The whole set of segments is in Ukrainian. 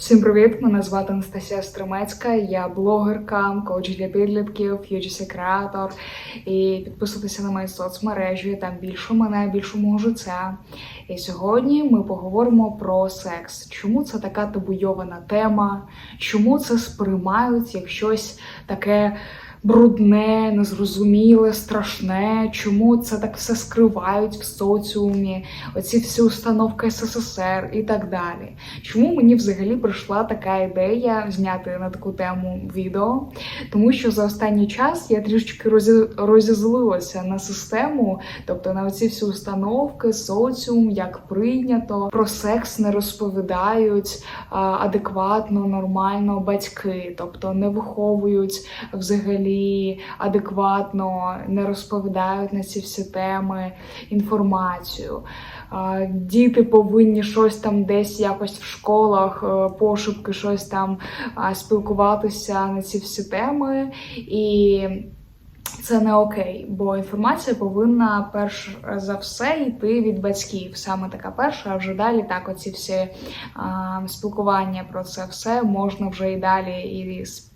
Всім привіт! Мене звати Анастасія Стримецька, Я блогерка, коуч для підлітків, ф'ючерсі креатор. І підписуйтеся на мої соцмережі. Там більше мене, більше мого життя. І сьогодні ми поговоримо про секс. Чому це така табуйована тема? Чому це сприймають як щось таке? Брудне, незрозуміле, страшне, чому це так все скривають в соціумі, оці всі установки СССР і так далі. Чому мені взагалі прийшла така ідея зняти на таку тему відео? Тому що за останній час я трішечки розі... розізлилася на систему, тобто на оці всі установки, соціум, як прийнято, про секс не розповідають адекватно, нормально батьки, тобто не виховують взагалі адекватно, не розповідають на ці всі теми інформацію. Діти повинні щось там десь якось в школах, е, пошепки, щось там спілкуватися на ці всі теми. І це не окей, бо інформація повинна перш за все йти від батьків. Саме така перша, а вже далі так, оці всі а, спілкування про це все можна вже і далі і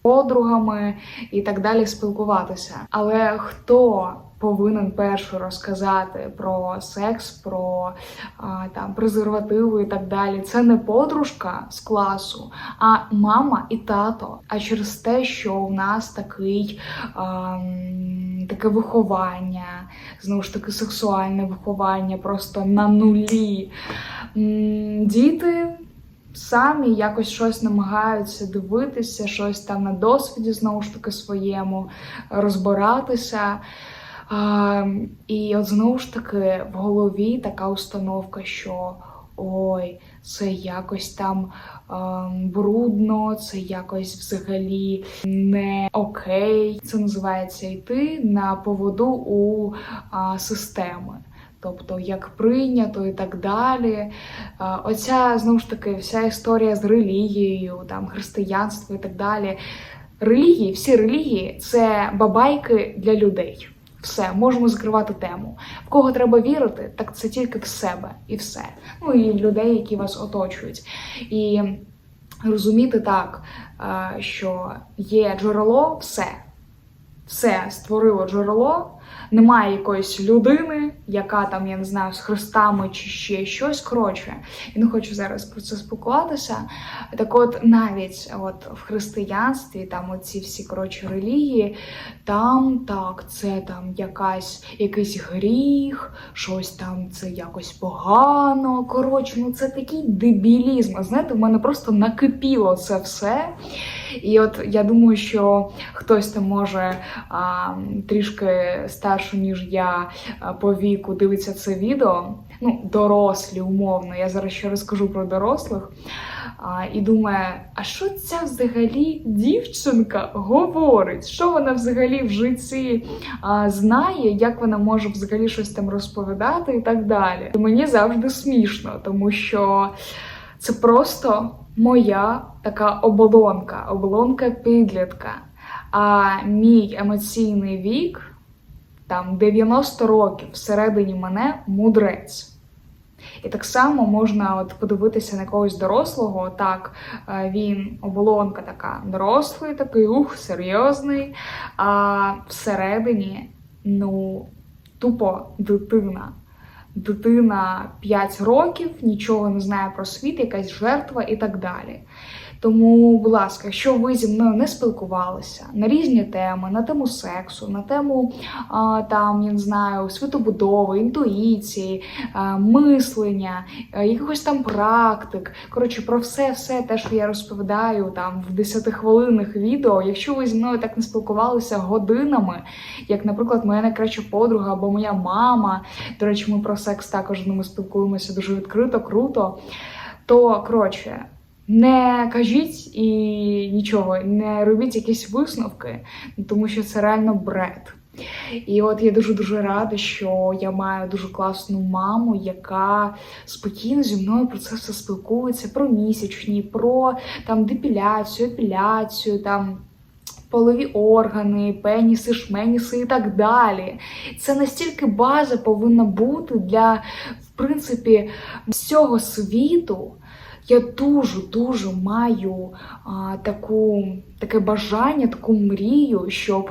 подругами, і так далі спілкуватися. Але хто повинен перше розказати про секс, про а, там презервативи і так далі? Це не подружка з класу, а мама і тато. А через те, що у нас такий. А, Таке виховання, знову ж таки, сексуальне виховання, просто на нулі. Діти самі якось щось намагаються дивитися, щось там на досвіді, знову ж таки, своєму, розбиратися. А, і от знову ж таки в голові така установка, що ой, це якось там ем, брудно, це якось взагалі не окей. Це називається йти на поводу у а, системи. Тобто, як прийнято і так далі. Оця знову ж таки вся історія з релігією, там християнство і так далі. Релігії, всі релігії це бабайки для людей. Все, можемо закривати тему. В кого треба вірити, так це тільки в себе і все. Ну і людей, які вас оточують. І розуміти так, що є джерело, все. Все створило джерело, немає якоїсь людини, яка там, я не знаю, з хрестами чи ще щось. Коротше, і не хочу зараз про це спілкуватися. Так от навіть от в християнстві, там оці всі коротше релігії, там так, це там якась якийсь гріх, щось там це якось погано. Коротше, ну це такий дебілізм. Знаєте, в мене просто накипіло це все. І от я думаю, що хтось там може а, трішки старше, ніж я по віку дивиться це відео. Ну, дорослі, умовно. Я зараз ще розкажу про дорослих. І думає, а що ця взагалі дівчинка говорить? Що вона взагалі в житті знає, як вона може взагалі щось там розповідати і так далі. І мені завжди смішно, тому що це просто моя така оболонка, оболонка підлітка. А мій емоційний вік, там 90 років всередині мене мудрець. І так само можна от подивитися на когось дорослого, так е, він оболонка така дорослий, такий ух, серйозний. А всередині, ну, тупо дитина. Дитина 5 років, нічого не знає про світ, якась жертва і так далі. Тому, будь ласка, якщо ви зі мною не спілкувалися на різні теми, на тему сексу, на тему а, там, я не знаю, світобудови, інтуїції, а, мислення, а, якихось там практик. Коротше, про все, все те, що я розповідаю там в 10-хвилинних відео. Якщо ви зі мною так не спілкувалися годинами, як, наприклад, моя найкраща подруга або моя мама, до речі, ми про секс також з ними спілкуємося дуже відкрито, круто. То коротше, не кажіть і нічого, не робіть якісь висновки, тому що це реально бред. І от я дуже дуже рада, що я маю дуже класну маму, яка спокійно зі мною про це все спілкується, про місячні, про там депіляцію, епіляцію, там. Полові органи, пеніси, шменіси і так далі. Це настільки база повинна бути для, в принципі, всього світу. Я дуже-дуже маю а, таку, таке бажання, таку мрію, щоб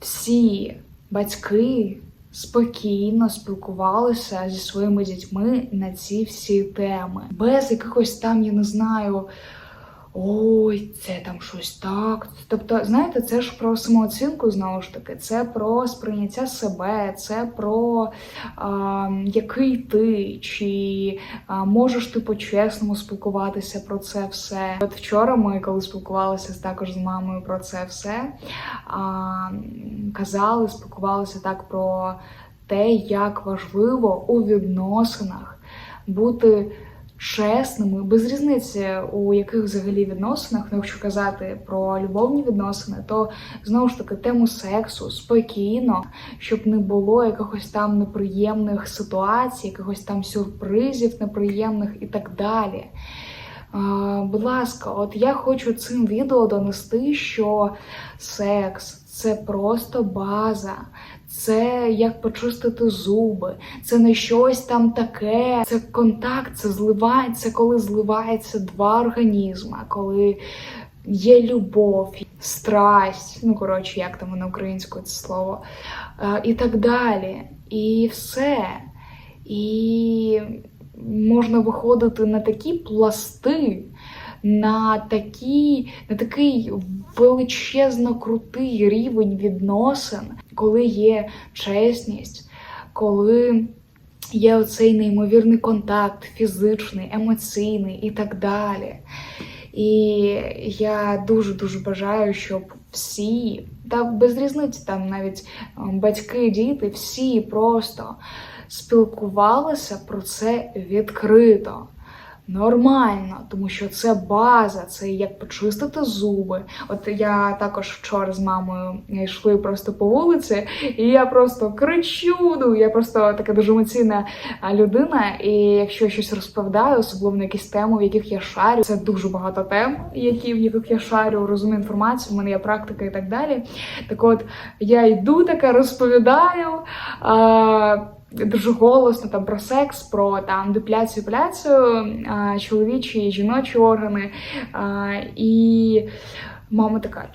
всі батьки спокійно спілкувалися зі своїми дітьми на ці всі теми, без якихось там, я не знаю. Ой, це там щось так. Тобто, знаєте, це ж про самооцінку знову ж таки, це про сприйняття себе, це про а, який ти, чи а, можеш ти по-чесному спілкуватися про це все. От вчора ми, коли спілкувалися також з мамою про це все, а, казали, спілкувалися так про те, як важливо у відносинах бути чесними, без різниці, у яких взагалі відносинах, ну, якщо казати про любовні відносини, то знову ж таки тему сексу спокійно, щоб не було якихось там неприємних ситуацій, якихось там сюрпризів неприємних і так далі. Будь ласка, от я хочу цим відео донести, що секс це просто база, це як почистити зуби, це не щось там таке. Це контакт, це зливає, це коли зливається два організми, коли є любов, страсть, ну коротше, як там на українською це слово, е, і так далі. І все. І можна виходити на такі пласти, на, такі, на такий величезно крутий рівень відносин, коли є чесність, коли є оцей неймовірний контакт, фізичний, емоційний і так далі. І я дуже дуже бажаю, щоб всі, та без різниці, там навіть ем, батьки, діти, всі просто спілкувалися про це відкрито. Нормально, тому що це база, це як почистити зуби. От я також вчора з мамою йшли просто по вулиці, і я просто кричу. Ну я просто така дуже емоційна людина. І якщо я щось розповідаю, особливо на якісь теми, в яких я шарю, це дуже багато тем, які в яких я шарю, розумію інформацію, в мене є практика і так далі. Так от я йду така, розповідаю. А, Дуже голосно там про секс, про там депляцію, пляцію, чоловічі і жіночі органи. А, і мама така: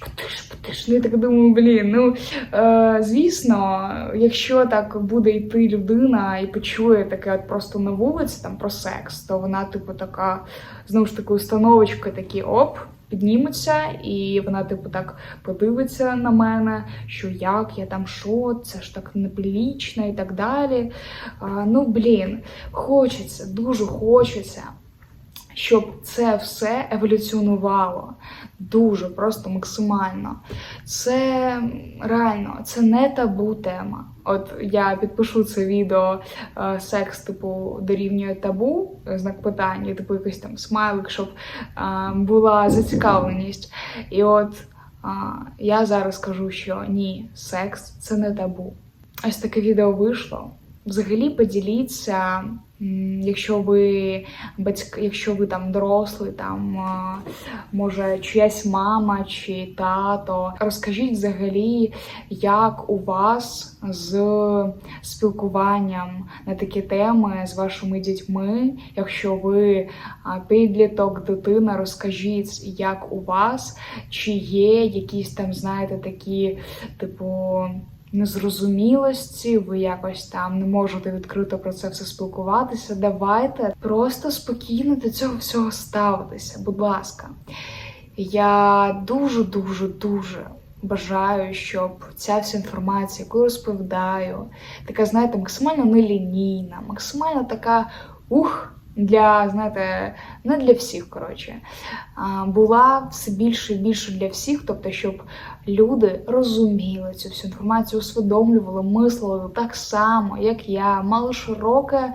потиш, потиш. Ну, я так думаю, блін. Ну е, звісно, якщо так буде йти людина і почує таке от просто на вулиці там про секс, то вона, типу, така знову ж таки установочка, такі оп підніметься, і вона, типу, так подивиться на мене, що як я там що, це ж так неприлічно і так далі. А, ну, блін, хочеться, дуже хочеться. Щоб це все еволюціонувало дуже просто максимально. Це реально це не табу тема. От я підпишу це відео е, секс, типу, дорівнює табу, знак питання, типу якийсь там смайлик, щоб е, була зацікавленість. І от е, я зараз кажу, що ні, секс це не табу. Ось таке відео вийшло. Взагалі поділіться, якщо ви батьки, якщо ви там дорослий, там може чиясь мама чи тато. Розкажіть взагалі, як у вас з спілкуванням на такі теми з вашими дітьми. Якщо ви підліток, дитина, розкажіть, як у вас, чи є якісь там, знаєте, такі, типу незрозумілості, ви якось там не можете відкрито про це все спілкуватися. Давайте просто спокійно до цього всього ставитися, будь ласка. Я дуже, дуже, дуже бажаю, щоб ця вся інформація, яку розповідаю, така, знаєте, максимально нелінійна, максимально така ух для, знаєте, не для всіх, коротше, була все більше і більше для всіх, тобто, щоб люди розуміли цю всю інформацію, усвідомлювали, мислили так само, як я, мали широке,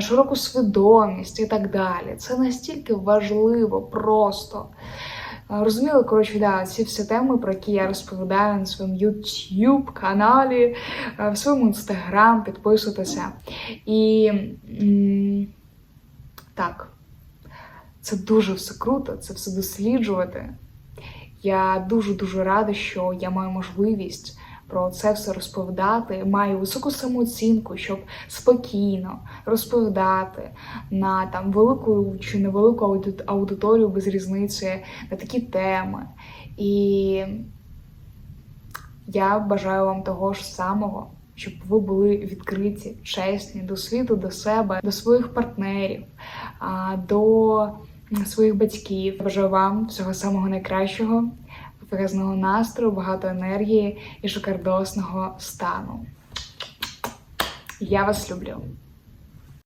широку свідомість і так далі. Це настільки важливо просто. Розуміли, коротше, да, ці всі теми, про які я розповідаю на своєму YouTube каналі, в своєму інстаграм, підписуйтеся. І. Так, це дуже все круто, це все досліджувати. Я дуже-дуже рада, що я маю можливість про це все розповідати. Маю високу самооцінку, щоб спокійно розповідати на там велику чи невелику ауди- аудиторію без різниці на такі теми. І я бажаю вам того ж самого, щоб ви були відкриті, чесні до світу, до себе, до своїх партнерів, до своїх батьків. Бажаю вам всього самого найкращого, виразного настрою, багато енергії і шикардосного стану. Я вас люблю.